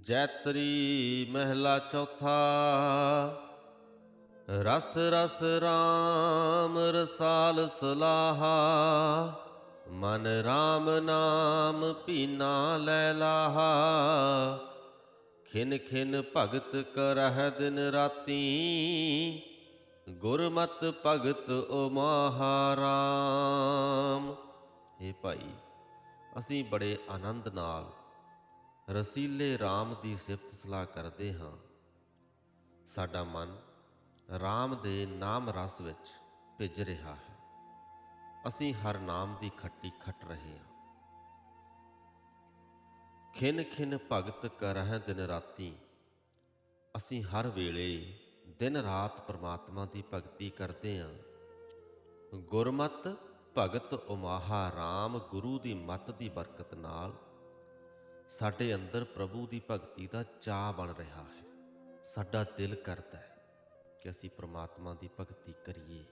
ਜੈਤਰੀ ਮਹਿਲਾ ਚੌਥਾ, ਰਸ ਰਸ RAM ਰਸਾਲ ਸਲਾਹਾ, ਮਨ RAM ਨਾਮ ਪੀਨਾ ਲੈ ਲਾਹਾ। ਖਿਨ ਖਿਨ ਭਗਤ ਕਰਹਿ ਦਿਨ ਰਾਤੀ, ਗੁਰਮਤ ਭਗਤ ਓ ਮਹਾਰਾਮ। ਇਹ ਭਾਈ, ਅਸੀਂ ਬੜੇ ਆਨੰਦ ਨਾਲ ਰਸੀਲੇ RAM ਦੀ ਸਿਫਤ ਸਲਾਹ ਕਰਦੇ ਹਾਂ। ਸਾਡਾ ਮਨ RAM ਦੇ ਨਾਮ ਰਸ ਵਿੱਚ ਭਿੱਜ ਰਿਹਾ ਹੈ। ਅਸੀਂ ਹਰ ਨਾਮ ਦੀ ਖੱਟੀ ਖੱਟ ਰਹੇ ਹਾਂ। ਖਿਨ ਖਿਨ ਭਗਤ ਕਰਹਿ ਦਿਨ ਰਾਤੀ, ਅਸੀਂ ਹਰ ਵੇਲੇ ਦਿਨ ਰਾਤ ਪ੍ਰਮਾਤਮਾ ਦੀ ਭਗਤੀ ਕਰਦੇ ਹਾਂ। ਗੁਰਮਤ ਭਗਤ ਉਮਾਹਾ RAM ਗੁਰੂ ਦੀ ਮਤ ਦੀ ਬਰਕਤ ਨਾਲ ਸਾਡੇ ਅੰਦਰ ਪ੍ਰਭੂ ਦੀ ਭਗਤੀ ਦਾ ਚਾਹ ਬਣ ਰਿਹਾ ਹੈ। ਸਾਡਾ ਦਿਲ ਕਰਦਾ ਹੈ ਕਿ ਅਸੀਂ ਪ੍ਰਮਾਤਮਾ ਦੀ ਭਗਤੀ ਕਰੀਏ।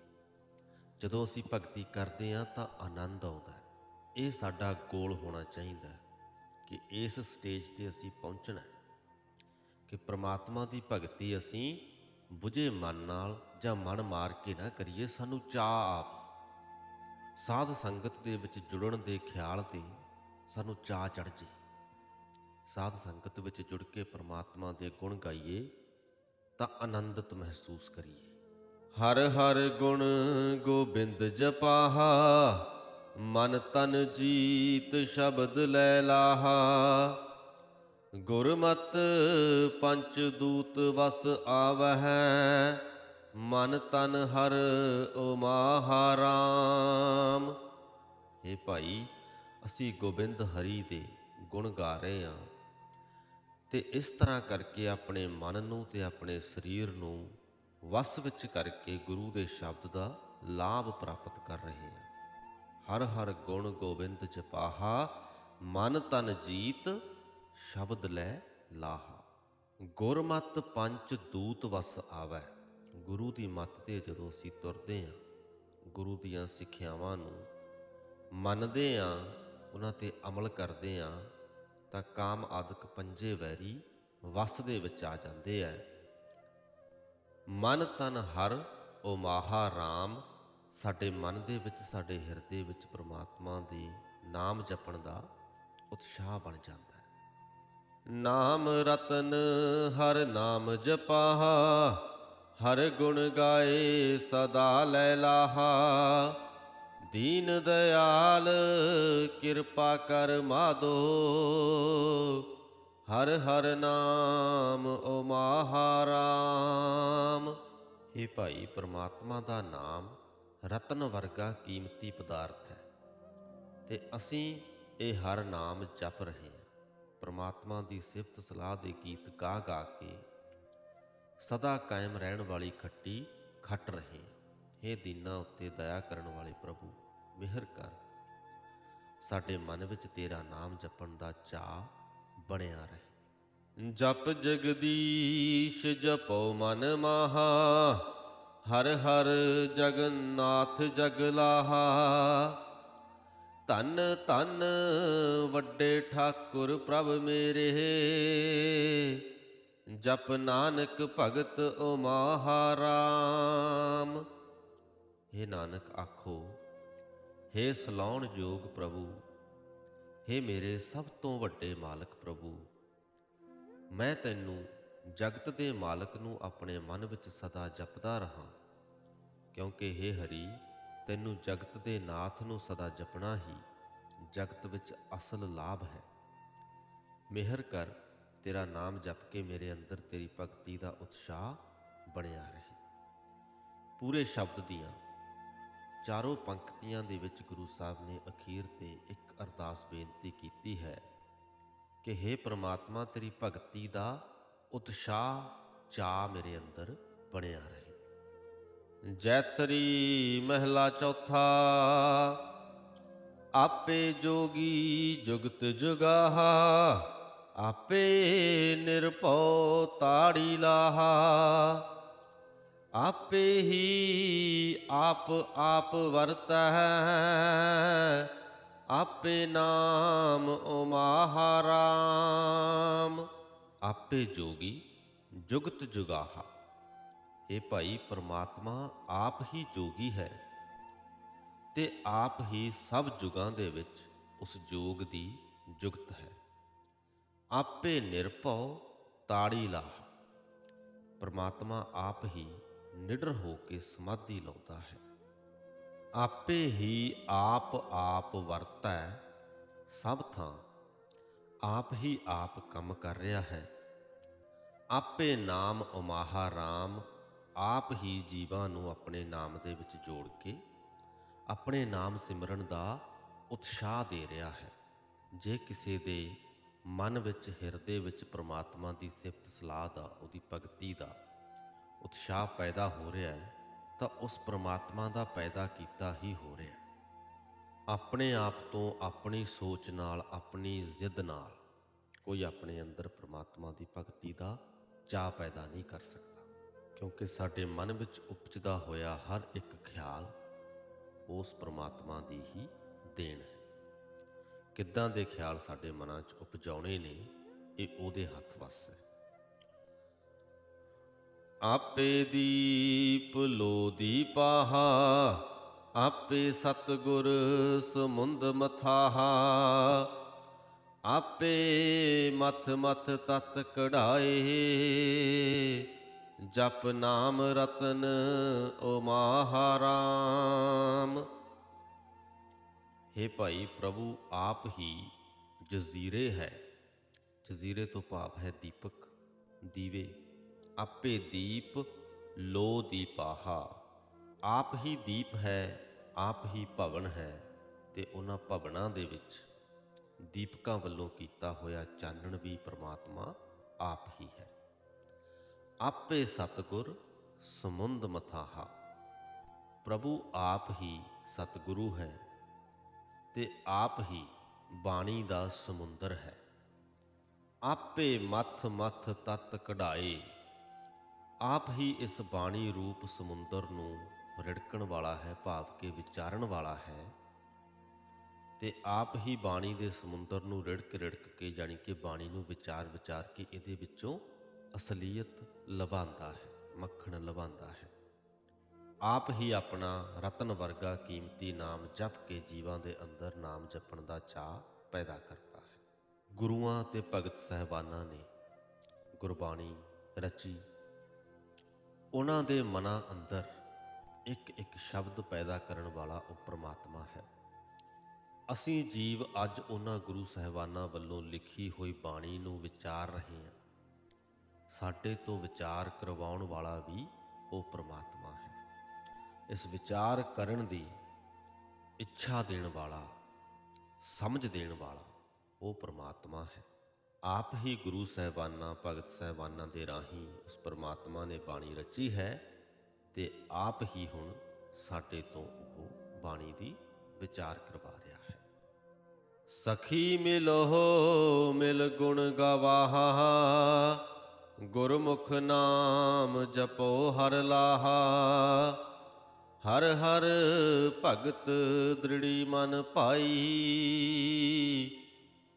ਜਦੋਂ ਅਸੀਂ ਭਗਤੀ ਕਰਦੇ ਹਾਂ ਤਾਂ ਆਨੰਦ ਆਉਂਦਾ ਹੈ। ਇਹ ਸਾਡਾ ਗੋਲ ਹੋਣਾ ਚਾਹੀਦਾ ਹੈ ਕਿ ਇਸ ਸਟੇਜ ਤੇ ਅਸੀਂ ਪਹੁੰਚਣਾ ਹੈ ਕਿ ਪ੍ਰਮਾਤਮਾ ਦੀ ਭਗਤੀ ਅਸੀਂ ਬੁਝੇ ਮਨ ਨਾਲ ਜਾਂ ਮਨ ਮਾਰ ਕੇ ਨਾ ਕਰੀਏ, ਸਾਨੂੰ ਚਾਹ ਆਵੇ। ਸਾਧ ਸੰਗਤ ਦੇ ਵਿੱਚ ਜੁੜਨ ਦੇ ਖਿਆਲ ਤੇ ਸਾਨੂੰ ਚਾਹ ਚੜ ਜੇ ਸਾਧ ਸੰਗਤ ਵਿੱਚ ਜੁੜ ਕੇ ਪ੍ਰਮਾਤਮਾ ਦੇ ਗੁਣ ਗਾਈਏ, ਤਾਂ ਆਨੰਦਤ ਮਹਿਸੂਸ ਕਰੀਏ। ਹਰ ਹਰ ਗੁਣ ਗੋਬਿੰਦ ਜਪਾਹਾ, ਮਨ ਤਨ ਜੀਤ ਸ਼ਬਦ ਲੈ ਲਾਹਾ। ਗੁਰਮਤ ਪੰਚ ਦੂਤ ਵਸ ਆਵਹਿ, ਮਨ ਤਨ ਹਰ ਓ ਮਹਾਰਾਮ ਇਹ ਭਾਈ, ਅਸੀਂ ਗੋਬਿੰਦ ਹਰੀ ਦੇ ਗੁਣ ਗਾ ਰਹੇ ਹਾਂ ਤੇ ਇਸ ਤਰ੍ਹਾਂ ਕਰਕੇ ਆਪਣੇ ਮਨ ਨੂੰ ਤੇ ਆਪਣੇ ਸਰੀਰ ਨੂੰ ਵਸ ਵਿੱਚ ਕਰਕੇ ਗੁਰੂ ਦੇ ਸ਼ਬਦ ਦਾ ਲਾਭ ਪ੍ਰਾਪਤ ਕਰ ਰਹੇ ਹਾਂ। ਹਰ ਹਰ ਗੁਣ ਗੋਬਿੰਦ ਜਪਾਹਾ ਮਨ ਤਨ ਜੀਤ, ਸ਼ਬਦ ਲੈ ਲਾਹਾ। ਗੁਰਮਤ ਪੰਚ ਦੂਤ ਵਸ ਆਵੈ। ਗੁਰੂ ਦੀ ਮੱਤ ਤੇ ਜਦੋਂ ਅਸੀਂ ਤੁਰਦੇ ਹਾਂ, ਗੁਰੂ ਦੀਆਂ ਸਿੱਖਿਆਵਾਂ ਨੂੰ ਮੰਨਦੇ ਹਾਂ, ਉਹਨਾਂ ਤੇ ਅਮਲ ਕਰਦੇ ਹਾਂ ਤਾਂ ਕਾਮ ਆਦਿਕ ਪੰਜੇ ਵੈਰੀ ਵਸ ਦੇ ਵਿੱਚ ਆ ਜਾਂਦੇ ਐ। ਮਨ ਤਨ ਹਰ ਓ ਮਹਾ ਰਾਮ, ਸਾਡੇ ਮਨ ਦੇ ਵਿੱਚ, ਸਾਡੇ ਹਿਰਦੇ ਵਿੱਚ ਪ੍ਰਮਾਤਮਾ ਦੇ ਨਾਮ ਜਪਣ ਦਾ ਉਤਸ਼ਾਹ ਬਣ ਜਾਂਦਾ ਹੈ ਨਾਮ ਰਤਨ ਹਰ ਨਾਮ ਜਪਾਹਾ ਹਰ ਗੁਣ ਗਾਏ ਸਦਾ ਲੈ ਲਾਹਾ ਦੀਨ ਦਿਆਲ, ਕਿਰਪਾ ਕਰ ਮਾਧੋ ਹਰ ਹਰ ਨਾਮ ਓ ਮਹਾਰਾਮ। ਇਹ ਭਾਈ ਪ੍ਰਮਾਤਮਾ ਦਾ ਨਾਮ ਰਤਨ ਵਰਗਾ ਕੀਮਤੀ ਪਦਾਰਥ ਹੈ ਤੇ ਅਸੀਂ ਇਹ ਹਰ ਨਾਮ ਜਪ ਰਹੇ ਹਾਂ। ਪ੍ਰਮਾਤਮਾ ਦੀ ਸਿਫਤ ਸਲਾਹ ਦੇ ਗੀਤ ਗਾ ਗਾ ਕੇ ਸਦਾ ਕਾਇਮ ਰਹਿਣ ਵਾਲੀ ਖੱਟੀ ਖੱਟ ਰਹੇ ਹਾਂ। हे ਦੀਨਾ ਉੱਤੇ ਦਇਆ ਕਰਨ ਵਾਲੇ ਪ੍ਰਭੂ, ਮਿਹਰ ਕਰ। ਸਾਡੇ ਮਨ ਵਿੱਚ ਤੇਰਾ ਨਾਮ ਜਪਣ ਦਾ ਚਾਹ ਬਣਿਆ ਰਹੇ। ਜਪ ਜਗਦੀਸ਼, ਜਪੋ ਮਨ ਮਾਹਾ, ਹਰ ਹਰ ਜਗਨਨਾਥ ਜਗਲਾਹਾ ਧੰਨ ਧੰਨ ਵੱਡੇ ਠਾਕੁਰ ਪ੍ਰਭ ਮੇਰੇ, ਜਪ ਨਾਨਕ ਭਗਤ ਓ ਮਹਾਰਾਮ। हे ਨਾਨਕ ਆਖੋ हे ਸਲਾਉਣ ਜੋਗ ਪ੍ਰਭੂ हे ਮੇਰੇ ਸਭ ਤੋਂ ਵੱਡੇ ਮਾਲਕ ਪ੍ਰਭੂ ਮੈਂ ਤੈਨੂੰ ਜਗਤ ਦੇ ਮਾਲਕ ਨੂੰ ਆਪਣੇ ਮਨ ਵਿੱਚ ਸਦਾ ਜਪਦਾ ਰਹਾ ਕਿਉਂਕਿ हे ਹਰੀ ਤੈਨੂੰ ਜਗਤ ਦੇ ਨਾਥ ਨੂੰ ਸਦਾ ਜਪਣਾ ਹੀ ਜਗਤ ਵਿੱਚ ਅਸਲ ਲਾਭ ਹੈ ਮਿਹਰ ਕਰ ਤੇਰਾ ਨਾਮ ਜਪ ਕੇ ਮੇਰੇ ਅੰਦਰ ਤੇਰੀ ਭਗਤੀ ਦਾ ਉਤਸ਼ਾਹ ਬਣਿਆ ਰਹੇ ਪੂਰੇ ਸ਼ਬਦ ਦੀਆਂ ਚਾਰੋਂ ਪੰਕਤੀਆਂ ਦੇ ਵਿੱਚ ਗੁਰੂ ਸਾਹਿਬ ਨੇ ਅਖੀਰ ਤੇ ਇੱਕ ਅਰਦਾਸ ਬੇਨਤੀ ਕੀਤੀ ਹੈ ਕਿ हे ਪ੍ਰਮਾਤਮਾ, ਤੇਰੀ ਭਗਤੀ ਦਾ ਉਤਸ਼ਾਹ ਚਾਹ ਮੇਰੇ ਅੰਦਰ ਬਣਿਆ ਰਹੇ। ਜੈਤਰੀ ਮਹਿਲਾ ਚੌਥਾ, ਆਪੇ ਜੋਗੀ ਜੁਗਤ ਜੁਗਾਹਾ, ਆਪੇ ਨਿਰਭਉ ਤਾੜੀ ਲਾਹਾ। ਆਪੇ ਹੀ ਆਪ ਆਪ ਵਰਤੈ। ਆਪੇ ਨਾਮ ਓ ਮਹਾਰਾਮ। ਆਪੇ ਜੋਗੀ ਜੁਗਤ ਜੁਗਾਹਾ। ਇਹ ਭਾਈ ਪਰਮਾਤਮਾ ਆਪ ਹੀ ਜੋਗੀ ਹੈ ਤੇ ਆਪ ਹੀ ਸਭ ਜੁਗਾਂ ਦੇ ਵਿੱਚ ਉਸ ਜੋਗ ਦੀ ਜੁਗਤ ਹੈ। ਆਪੇ ਨਿਰਭਉ ਤਾੜੀ ਲਾਹਾ। ਪਰਮਾਤਮਾ ਆਪ ਹੀ ਨਿਡਰ ਹੋ ਕੇ ਸਮਾਧੀ ਲਾਉਂਦਾ ਹੈ। ਆਪੇ ਹੀ ਆਪ ਆਪ ਵਰਤੈ, ਸਭ ਥਾਂ ਆਪ ਹੀ ਆਪ ਕੰਮ ਕਰ ਰਿਹਾ ਹੈ। ਆਪੇ ਨਾਮ ਉਮਾਹਾ RAM ਆਪ ਹੀ ਜੀਵਾਂ ਨੂੰ ਆਪਣੇ ਨਾਮ ਦੇ ਵਿੱਚ ਜੋੜ ਕੇ ਆਪਣੇ ਨਾਮ ਸਿਮਰਨ ਦਾ ਉਤਸ਼ਾਹ ਦੇ ਰਿਹਾ ਹੈ। ਜੇ ਕਿਸੇ ਦੇ ਮਨ ਵਿੱਚ ਹਿਰਦੇ ਵਿੱਚ ਪ੍ਰਮਾਤਮਾ ਦੀ ਸਿਫਤ ਸਲਾਹ ਦਾ, ਉਹਦੀ ਭਗਤੀ ਦਾ ਉਤਸ਼ਾਹ ਪੈਦਾ ਹੋ ਰਿਹਾ ਹੈ, ਤਾਂ ਉਸ ਪ੍ਰਮਾਤਮਾ ਦਾ ਪੈਦਾ ਕੀਤਾ ਹੀ ਹੋ ਰਿਹਾ ਹੈ। ਆਪਣੇ ਆਪ ਤੋਂ ਆਪਣੀ ਸੋਚ ਨਾਲ, ਆਪਣੀ ਜ਼ਿੱਦ ਨਾਲ ਕੋਈ ਆਪਣੇ ਅੰਦਰ ਪ੍ਰਮਾਤਮਾ ਦੀ ਭਗਤੀ ਦਾ ਚਾਹ ਪੈਦਾ ਨਹੀਂ ਕਰ ਸਕਦਾ, ਕਿਉਂਕਿ ਸਾਡੇ ਮਨ ਵਿੱਚ ਉਪਜਦਾ ਹੋਇਆ ਹਰ ਇੱਕ ਖਿਆਲ ਉਸ ਪ੍ਰਮਾਤਮਾ ਦੀ ਹੀ ਦੇਣ ਹੈ। ਕਿੱਦਾਂ ਦੇ ਖਿਆਲ ਸਾਡੇ ਮਨਾਂ 'ਚ ਉਪਜਾਉਣੇ ਨੇ, ਇਹ ਉਹਦੇ ਹੱਥ ਵੱਸ ਹੈ। ਆਪੇ ਦੀਪ ਲੋ ਦੀਪਾਹਾ, ਆਪੇ ਸਤਗੁਰ ਸਮੁੰਦ ਮਥਾਹਾ। ਆਪੇ ਮਥ ਮਥ ਤਤ ਕਢਾਏ, ਜਪ ਨਾਮ ਰਤਨ ਓ ਮਹਾਰਾਮ। हे ਭਾਈ ਪ੍ਰਭੂ, ਆਪ ਹੀ ਜਜ਼ੀਰੇ ਹੈ। ਜਜ਼ੀਰੇ ਤੋਂ ਭਾਵ ਹੈ ਦੀਪਕ, ਦੀਵੇ। ਆਪੇ ਦੀਪ ਲੋ ਦੀਪਾਹਾ ਆਪ ਹੀ ਦੀਪ ਹੈ, ਆਪ ਹੀ ਭਵਨ ਹੈ ਤੇ ਉਹਨਾਂ ਭਵਨਾਂ ਦੇ ਵਿੱਚ ਦੀਪਕਾਂ ਵੱਲੋਂ ਕੀਤਾ ਹੋਇਆ ਚਾਨਣ ਵੀ ਪ੍ਰਮਾਤਮਾ ਆਪ ਹੀ ਹੈ। ਆਪੇ ਸਤਗੁਰ ਸਮੁੰਦ ਮਥਾਹਾ। ਪ੍ਰਭੂ ਆਪ ਹੀ ਸਤਿਗੁਰੂ ਹੈ ਤੇ ਆਪ ਹੀ ਬਾਣੀ ਦਾ ਸਮੁੰਦਰ ਹੈ। ਆਪੇ ਮਥ ਮਥ ਤਤ ਕਢਾਏ ਆਪ ਹੀ ਇਸ ਬਾਣੀ ਰੂਪ ਸਮੁੰਦਰ ਨੂੰ ਰਿੜਕਣ ਵਾਲਾ ਹੈ ਭਾਵ ਕੇ ਵਿਚਾਰਨ ਵਾਲਾ ਹੈ। ਤੇ ਆਪ ਹੀ ਬਾਣੀ ਦੇ ਸਮੁੰਦਰ ਨੂੰ ਰਿੜਕ ਰਿੜਕ ਕੇ ਜਾਣੀ ਕਿ ਬਾਣੀ ਨੂੰ ਵਿਚਾਰ ਵਿਚਾਰ ਕੇ ਇਹਦੇ ਵਿੱਚੋਂ ਅਸਲੀਅਤ ਲਵਾਂਦਾ ਹੈ, ਮੱਖਣ ਲਵਾਂਦਾ ਹੈ। ਆਪ ਹੀ ਆਪਣਾ ਰਤਨ ਵਰਗਾ ਕੀਮਤੀ ਨਾਮ ਜਪ ਕੇ ਜੀਵਾਂ ਦੇ ਅੰਦਰ ਨਾਮ ਜਪਣ ਦਾ ਚਾਹ ਪੈਦਾ ਕਰਦਾ ਹੈ। ਗੁਰੂਆਂ ਤੇ ਭਗਤ ਸਹਿਬਾਨਾਂ ਨੇ ਗੁਰਬਾਣੀ ਰਚੀ। ਉਹਨਾਂ ਦੇ ਮਨਾਂ ਅੰਦਰ ਇੱਕ ਇੱਕ ਸ਼ਬਦ ਪੈਦਾ ਕਰਨ ਵਾਲਾ ਉਹ ਪ੍ਰਮਾਤਮਾ ਹੈ। ਅਸੀਂ ਜੀਵ ਅੱਜ ਉਹਨਾਂ ਗੁਰੂ ਸਹਿਬਾਨਾਂ ਵੱਲੋਂ ਲਿਖੀ ਹੋਈ ਬਾਣੀ ਨੂੰ ਵਿਚਾਰ ਰਹੇ ਹਾਂ। ਸਾਡੇ ਤੋਂ ਵਿਚਾਰ ਕਰਵਾਉਣ ਵਾਲਾ ਵੀ ਉਹ ਪ੍ਰਮਾਤਮਾ ਹੈ। ਇਸ ਵਿਚਾਰ ਕਰਨ ਦੀ ਇੱਛਾ ਦੇਣ ਵਾਲਾ, ਸਮਝ ਦੇਣ ਵਾਲਾ ਉਹ ਪ੍ਰਮਾਤਮਾ ਹੈ। ਆਪ ਹੀ ਗੁਰੂ ਸਹਿਬਾਨਾਂ, ਭਗਤ ਸਹਿਬਾਨਾਂ ਦੇ ਰਾਹੀਂ ਉਸ ਪਰਮਾਤਮਾ ਨੇ ਬਾਣੀ ਰਚੀ ਹੈ ਤੇ ਆਪ ਹੀ ਹੁਣ ਸਾਡੇ ਤੋਂ ਉਹ ਬਾਣੀ ਦੀ ਵਿਚਾਰ ਕਰਵਾ ਰਿਹਾ ਹੈ। ਸਖੀ ਮਿਲੋ, ਮਿਲ ਗੁਣ ਗਵਾਹਾ, ਗੁਰਮੁਖ ਨਾਮ ਜਪੋ ਹਰ ਲਾਹਾ। ਹਰ ਹਰ ਭਗਤ ਦ੍ਰਿੜੀ ਮਨ ਪਾਈ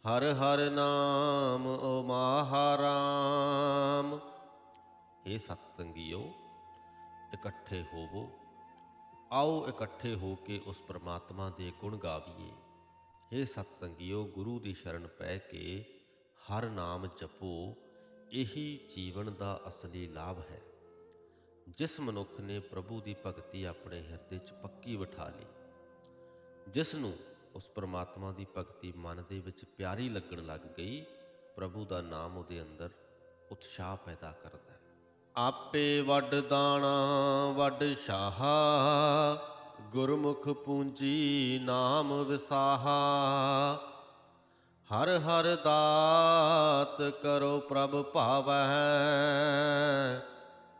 ਹਰ ਹਰ ਨਾਮ ਓ ਮਹਾਰਾਮ। ਇਹ ਸਤ ਸੰਗੀਓ ਇਕੱਠੇ ਹੋਵੋ। ਆਓ ਇਕੱਠੇ ਹੋ ਕੇ ਉਸ ਪ੍ਰਮਾਤਮਾ ਦੇ ਗੁਣ ਗਾਵੀਏ। ਇਹ ਸਤ ਸੰਗੀਓ ਗੁਰੂ ਦੀ ਸ਼ਰਨ ਪੈ ਕੇ ਹਰ ਨਾਮ ਜਪੋ। ਇਹੀ ਜੀਵਨ ਦਾ ਅਸਲੀ ਲਾਭ ਹੈ। ਜਿਸ ਮਨੁੱਖ ਨੇ ਪ੍ਰਭੂ ਦੀ ਭਗਤੀ ਆਪਣੇ ਹਿਰਦੇ 'ਚ ਪੱਕੀ ਬਿਠਾ ਲਈ ਜਿਸ ਨੂੰ ਉਸ ਪ੍ਰਮਾਤਮਾ ਦੀ ਭਗਤੀ ਮਨ ਦੇ ਵਿੱਚ ਪਿਆਰੀ ਲੱਗਣ ਲੱਗ ਗਈ, ਪ੍ਰਭੂ ਦਾ ਨਾਮ ਉਹਦੇ ਅੰਦਰ ਉਤਸ਼ਾਹ ਪੈਦਾ ਕਰਦਾ ਹੈ। ਆਪੇ ਵੱਡ ਦਾਣਾ, ਵੱਡ ਸ਼ਾਹਾ, ਗੁਰਮੁਖ ਪੂੰਜੀ ਨਾਮ ਵਿਸਾਹਾ। ਹਰ ਹਰ ਦਾਤ ਕਰੋ ਪ੍ਰਭ ਭਾਵੈ,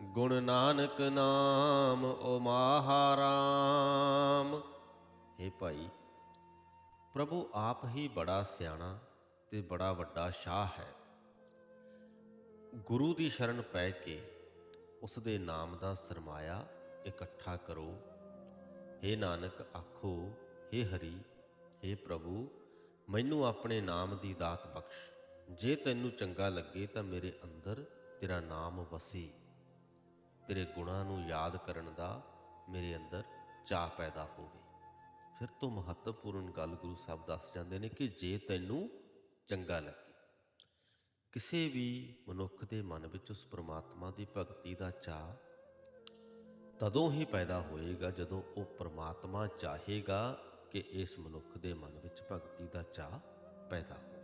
ਗੁਣ ਨਾਨਕ ਨਾਮ ਓ ਮਹਾਰਾਮ। हे ਭਾਈ ਪ੍ਰਭੂ ਆਪ ਹੀ ਬੜਾ ਸਿਆਣਾ ਤੇ ਬੜਾ ਵੱਡਾ ਸ਼ਾਹ ਹੈ ਗੁਰੂ ਦੀ ਸ਼ਰਨ ਪੈ ਕੇ ਉਸ ਦੇ ਨਾਮ ਦਾ ਸਰਮਾਇਆ ਇਕੱਠਾ ਕਰੋ हे ਨਾਨਕ ਆਖੋ हे ਹਰੀ हे ਪ੍ਰਭੂ ਮੈਨੂੰ ਆਪਣੇ ਨਾਮ ਦੀ ਦਾਤ ਬਖਸ਼ ਜੇ ਤੈਨੂੰ ਚੰਗਾ ਲੱਗੇ ਤਾਂ ਮੇਰੇ ਅੰਦਰ ਤੇਰਾ ਨਾਮ ਵਸੇ ਤੇਰੇ ਗੁਣਾਂ ਨੂੰ ਯਾਦ ਕਰਨ ਦਾ ਮੇਰੇ ਅੰਦਰ ਚਾਹ ਪੈਦਾ ਹੋਵੇ ਫਿਰ ਤੋਂ ਮਹੱਤਵਪੂਰਨ ਗੱਲ ਗੁਰੂ ਸਾਹਿਬ ਦੱਸ ਜਾਂਦੇ ਨੇ ਕਿ ਜੇ ਤੈਨੂੰ ਚੰਗਾ ਲੱਗੇ, ਕਿਸੇ ਵੀ ਮਨੁੱਖ ਦੇ ਮਨ ਵਿੱਚ ਉਸ ਪ੍ਰਮਾਤਮਾ ਦੀ ਭਗਤੀ ਦਾ ਚਾਹ ਤਦੋਂ ਹੀ ਪੈਦਾ ਹੋਏਗਾ ਜਦੋਂ ਉਹ ਪ੍ਰਮਾਤਮਾ ਚਾਹੇਗਾ ਕਿ ਇਸ ਮਨੁੱਖ ਦੇ ਮਨ ਵਿੱਚ ਭਗਤੀ ਦਾ ਚਾਹ ਪੈਦਾ ਹੋਵੇ।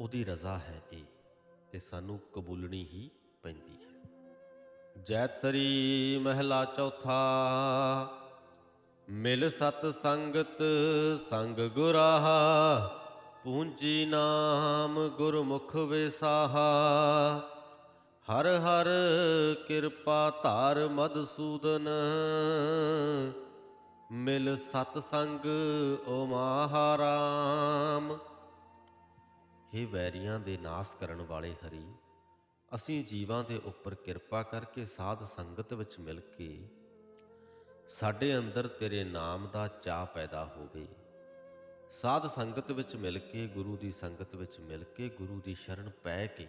ਉਹਦੀ ਰਜ਼ਾ ਹੈ ਇਹ ਤੇ ਸਾਨੂੰ ਕਬੂਲਣੀ ਹੀ ਪੈਂਦੀ ਹੈ। ਜੈਤਰੀ ਮਹਿਲਾ ਚੌਥਾ ਮਿਲ ਸਤ ਸੰਗਤ ਸੰਗ ਗੁਰਾਹਾ, ਪੂੰਜੀ ਨਾਮ ਗੁਰਮੁਖ ਵਿਸਾਹਾ। ਹਰ ਹਰ ਕਿਰਪਾ ਧਾਰ ਮਦਸੂਦਨ ਮਿਲ ਸਤ ਸੰਗ ਓ ਮਹਾਰਾਮ। ਹੇ ਵੈਰੀਆਂ ਦੇ ਨਾਸ ਕਰਨ ਵਾਲੇ ਹਰੀ, ਅਸੀਂ ਜੀਵਾਂ ਦੇ ਉੱਪਰ ਕਿਰਪਾ ਕਰਕੇ ਸਾਧ ਸੰਗਤ ਵਿੱਚ ਮਿਲ ਕੇ ਸਾਡੇ ਅੰਦਰ ਤੇਰੇ ਨਾਮ ਦਾ ਚਾਹ ਪੈਦਾ ਹੋਵੇ। ਸਾਧ ਸੰਗਤ ਵਿੱਚ ਮਿਲ ਕੇ, ਗੁਰੂ ਦੀ ਸੰਗਤ ਵਿੱਚ ਮਿਲ ਕੇ, ਗੁਰੂ ਦੀ ਸ਼ਰਨ ਪੈ ਕੇ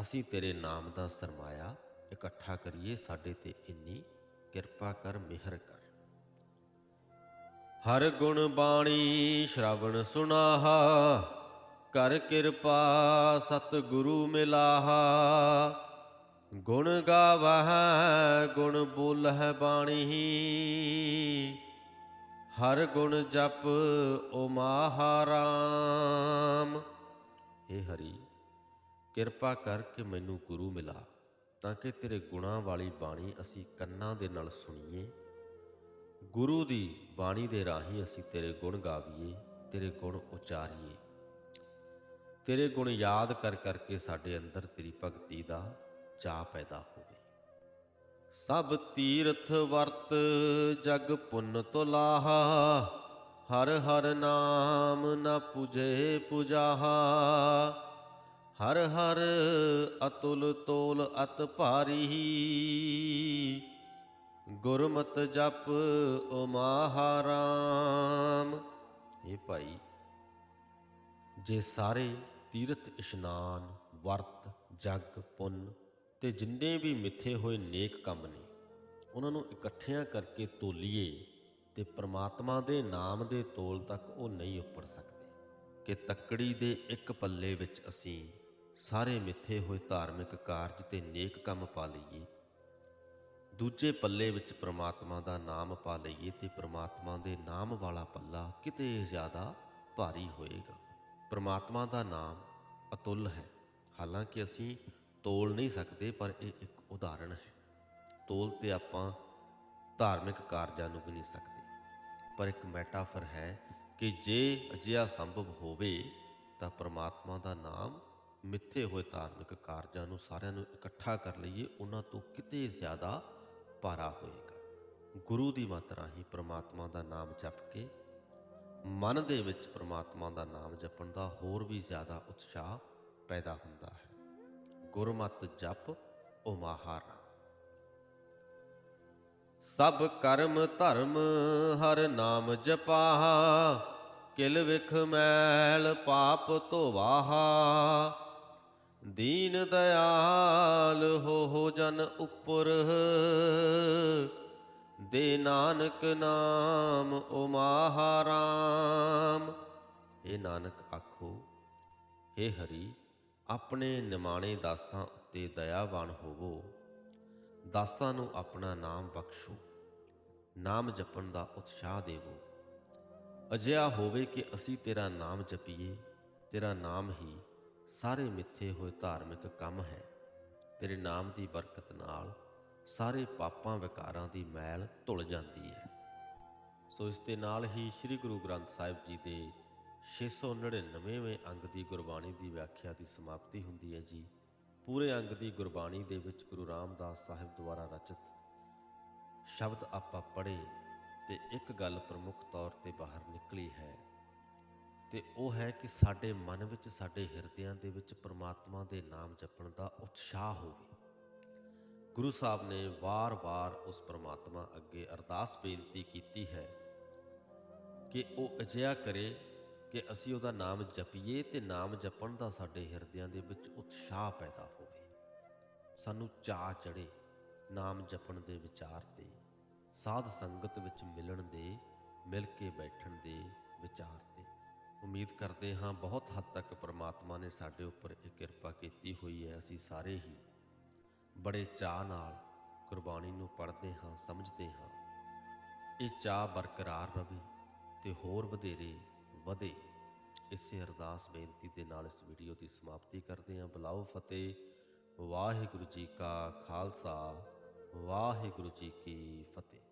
ਅਸੀਂ ਤੇਰੇ ਨਾਮ ਦਾ ਸਰਮਾਇਆ ਇਕੱਠਾ ਕਰੀਏ। ਸਾਡੇ ਤੇ ਇੰਨੀ ਕਿਰਪਾ ਕਰ, ਮਿਹਰ ਕਰ। ਹਰ ਗੁਣ ਬਾਣੀ ਸ਼ਰਵਣ ਸੁਨਾਹਾ, ਕਰ ਕਿਰਪਾ ਸਤ ਗੁਰੂ ਮਿਲਾਹਾ। ਗੁਣ ਗਾਵਹਿ, ਗੁਣ ਬੋਲਹਿ ਬਾਣੀ ਹਰ ਗੁਣ ਜਪ ਓ ਮਹਾਰਾਮ। ਏ ਹਰੀ, ਕਿਰਪਾ ਕਰਕੇ ਮੈਨੂੰ ਗੁਰੂ ਮਿਲਾ, ਤਾਂ ਕਿ ਤੇਰੇ ਗੁਣਾਂ ਵਾਲੀ ਬਾਣੀ ਅਸੀਂ ਕੰਨਾਂ ਦੇ ਨਾਲ ਸੁਣੀਏ। ਗੁਰੂ ਦੀ ਬਾਣੀ ਦੇ ਰਾਹੀਂ ਅਸੀਂ ਤੇਰੇ ਗੁਣ ਗਾਵੀਏ, ਤੇਰੇ ਗੁਣ ਉਚਾਰੀਏ। ਤੇਰੇ ਗੁਣ ਯਾਦ ਕਰ ਕਰਕੇ ਸਾਡੇ ਅੰਦਰ ਤੇਰੀ ਭਗਤੀ ਦਾ ਚਾਹ ਪੈਦਾ ਹੋਵੇ ਸਭ ਤੀਰਥ ਵਰਤ ਜਗ ਪੁੰਨ ਤੁਲਾਹਾ, ਹਰ ਹਰ ਨਾਮ ਨ ਪੁਜੇ ਪੁਜਾਹਾ। ਹਰ ਹਰ ਅਤੁਲ ਤੋਲ ਅਤ ਭਾਰੀ, ਗੁਰਮਤ ਜਪ ਓ ਮਹਾਰਾਮ ਇਹ ਭਾਈ, ਜੇ ਸਾਰੇ ਤੀਰਥ ਇਸ਼ਨਾਨ, ਵਰਤ, ਜਗ, ਪੁੰਨ ਤੇ ਜਿੰਨੇ ਵੀ ਮਿੱਥੇ ਹੋਏ ਨੇਕ ਕੰਮ ਨੇ, ਉਹਨਾਂ ਨੂੰ ਇਕੱਠਿਆਂ ਕਰਕੇ ਤੋਲੀਏ ਤੇ ਪ੍ਰਮਾਤਮਾ ਦੇ ਨਾਮ ਦੇ ਤੋਲ ਤੱਕ ਉਹ ਨਹੀਂ ਉੱਪਰ ਸਕਦੇ। ਕਿ ਤੱਕੜੀ ਦੇ ਇੱਕ ਪੱਲੇ ਵਿੱਚ ਅਸੀਂ ਸਾਰੇ ਮਿੱਥੇ ਹੋਏ ਧਾਰਮਿਕ ਕਾਰਜ ਤੇ ਨੇਕ ਕੰਮ ਪਾ ਲਈਏ, ਦੂਜੇ ਪੱਲੇ ਵਿੱਚ ਪ੍ਰਮਾਤਮਾ ਦਾ ਨਾਮ ਪਾ ਲਈਏ ਤੇ ਪ੍ਰਮਾਤਮਾ ਦੇ ਨਾਮ ਵਾਲਾ ਪੱਲਾ ਕਿਤੇ ਜ਼ਿਆਦਾ ਭਾਰੀ ਹੋਏਗਾ। ਪ੍ਰਮਾਤਮਾ ਦਾ ਨਾਮ ਅਤੁੱਲ ਹੈ। ਹਾਲਾਂਕਿ ਅਸੀਂ ਤੋਲ ਨਹੀਂ ਸਕਦੇ, ਪਰ ਇਹ ਇੱਕ ਉਦਾਹਰਣ ਹੈ। ਤੋਲ ਤੇ ਆਪਾਂ ਧਾਰਮਿਕ ਕਾਰਜਾਂ ਨੂੰ ਵੀ ਨਹੀਂ ਸਕਦੇ। ਪਰ ਇੱਕ ਮੈਟਾਫਰ ਹੈ ਕਿ ਜੇ ਅਜਿਹਾ ਸੰਭਵ ਹੋਵੇ, ਤਾਂ ਪ੍ਰਮਾਤਮਾ ਦਾ ਨਾਮ ਮਿੱਥੇ ਹੋਏ ਧਾਰਮਿਕ ਕਾਰਜਾਂ ਨੂੰ ਸਾਰਿਆਂ ਨੂੰ ਇਕੱਠਾ ਕਰ ਲਈਏ, ਉਹਨਾਂ ਤੋਂ ਕਿਤੇ ਜ਼ਿਆਦਾ ਭਾਰਾ ਹੋਏਗਾ। ਗੁਰੂ ਦੀ ਮੱਤ ਰਾਹੀਂ ਪ੍ਰਮਾਤਮਾ ਦਾ ਨਾਮ ਜਪ ਕੇ, ਮਨ ਦੇ ਵਿੱਚ ਪ੍ਰਮਾਤਮਾ ਦਾ ਨਾਮ ਜਪਣ ਦਾ ਹੋਰ ਵੀ ਜ਼ਿਆਦਾ ਉਤਸ਼ਾਹ ਪੈਦਾ ਹੁੰਦਾ ਹੈ। ਗੁਰਮਤ ਜਪ ਓ ਸਭ ਕਰਮ ਧਰਮ ਹਰ ਨਾਮ ਜਪਾਹਾ, ਕਿਲ ਵਿਖ ਮੈਲ ਪਾਪ ਧੋਵਾਹਾ। ਦੀਨ ਦਇਆਲ ਹੋ ਹੋ ਜਨ ਉਪਰ, ਦੇ ਨਾਨਕ ਨਾਮ ਓ ਮਹਾਰਾਮ ਇਹ ਨਾਨਕ ਆਖੋ हे ਹਰੀ ਆਪਣੇ ਨਿਮਾਣੇ ਦਾਸਾਂ ਉੱਤੇ ਦਇਆਵਾਨ ਹੋਵੋ। ਦਾਸਾਂ ਨੂੰ ਆਪਣਾ ਨਾਮ ਬਖਸ਼ੋ। ਨਾਮ ਜਪਣ ਦਾ ਉਤਸ਼ਾਹ ਦੇਵੋ। ਅਜਿਹਾ ਹੋਵੇ ਕਿ ਅਸੀਂ ਤੇਰਾ ਨਾਮ ਜਪੀਏ, ਤੇਰਾ ਨਾਮ ਹੀ ਸਾਰੇ ਮਿੱਥੇ ਹੋਏ ਧਾਰਮਿਕ ਕੰਮ ਹੈ। ਤੇਰੇ ਨਾਮ ਦੀ ਬਰਕਤ ਨਾਲ ਸਾਰੇ ਪਾਪਾਂ ਵਿਕਾਰਾਂ ਦੀ ਮੈਲ ਧੁਲ ਜਾਂਦੀ ਹੈ। ਸੋ ਇਸ ਦੇ ਨਾਲ ਹੀ ਸ੍ਰੀ ਗੁਰੂ ਗ੍ਰੰਥ ਸਾਹਿਬ ਜੀ ਦੇ 699ਵੇਂ ਅੰਗ ਦੀ ਗੁਰਬਾਣੀ ਦੀ ਵਿਆਖਿਆ ਦੀ ਸਮਾਪਤੀ ਹੁੰਦੀ ਹੈ ਜੀ। ਪੂਰੇ ਅੰਗ ਦੀ ਗੁਰਬਾਣੀ ਦੇ ਵਿੱਚ ਗੁਰੂ ਰਾਮਦਾਸ ਸਾਹਿਬ ਦੁਆਰਾ ਰਚਿਤ ਸ਼ਬਦ ਆਪਾਂ ਪੜ੍ਹੇ ਤੇ ਇੱਕ ਗੱਲ ਪ੍ਰਮੁੱਖ ਤੌਰ ਤੇ ਬਾਹਰ ਨਿਕਲੀ ਹੈ ਤੇ ਉਹ ਹੈ ਕਿ ਸਾਡੇ ਮਨ ਵਿੱਚ, ਸਾਡੇ ਹਿਰਦਿਆਂ ਦੇ ਵਿੱਚ ਪ੍ਰਮਾਤਮਾ ਦੇ ਨਾਮ ਜਪਣ ਦਾ ਉਤਸ਼ਾਹ ਹੋਵੇ। ਗੁਰੂ ਸਾਹਿਬ ਨੇ ਵਾਰ-ਵਾਰ ਉਸ ਪ੍ਰਮਾਤਮਾ ਅੱਗੇ ਅਰਦਾਸ ਬੇਨਤੀ ਕੀਤੀ ਹੈ ਕਿ ਉਹ ਅਜਿਹਾ ਕਰੇ ਕਿ ਅਸੀਂ ਉਹਦਾ ਨਾਮ ਜਪੀਏ ਤੇ ਨਾਮ ਜਪਣ ਦਾ ਸਾਡੇ ਹਿਰਦਿਆਂ ਦੇ ਵਿੱਚ ਉਤਸ਼ਾਹ ਪੈਦਾ ਹੋਵੇ। ਸਾਨੂੰ ਚਾਹ ਚੜੇ ਨਾਮ ਜਪਣ ਦੇ ਵਿਚਾਰ ਤੇ, ਸਾਧ ਸੰਗਤ ਵਿੱਚ ਮਿਲਣ ਦੇ, ਮਿਲ ਕੇ ਬੈਠਣ ਦੇ ਵਿਚਾਰ ਤੇ। ਉਮੀਦ ਕਰਦੇ ਹਾਂ ਬਹੁਤ ਹੱਦ ਤੱਕ ਪ੍ਰਮਾਤਮਾ ਨੇ ਸਾਡੇ ਉੱਪਰ ਇਹ ਕਿਰਪਾ ਕੀਤੀ ਹੋਈ ਹੈ। ਅਸੀਂ ਸਾਰੇ ਹੀ ਬੜੇ ਚਾਹ ਨਾਲ ਕੁਰਬਾਨੀ ਨੂੰ ਪੜ੍ਹਦੇ ਹਾਂ, ਸਮਝਦੇ ਹਾਂ। ਇਹ ਚਾਹ ਬਰਕਰਾਰ ਰਹੇ ਤੇ ਹੋਰ ਵਧੇਰੇ ਵਧੇ। ਇਸੇ ਅਰਦਾਸ ਬੇਨਤੀ ਦੇ ਨਾਲ ਇਸ ਵੀਡੀਓ ਦੀ ਸਮਾਪਤੀ ਕਰਦੇ ਹਾਂ। ਬੁਲਾਓ ਫਤਿਹ। ਵਾਹਿਗੁਰੂ ਜੀ ਕਾ ਖਾਲਸਾ। ਵਾਹਿਗੁਰੂ ਜੀ ਕੀ ਫਤਿਹ।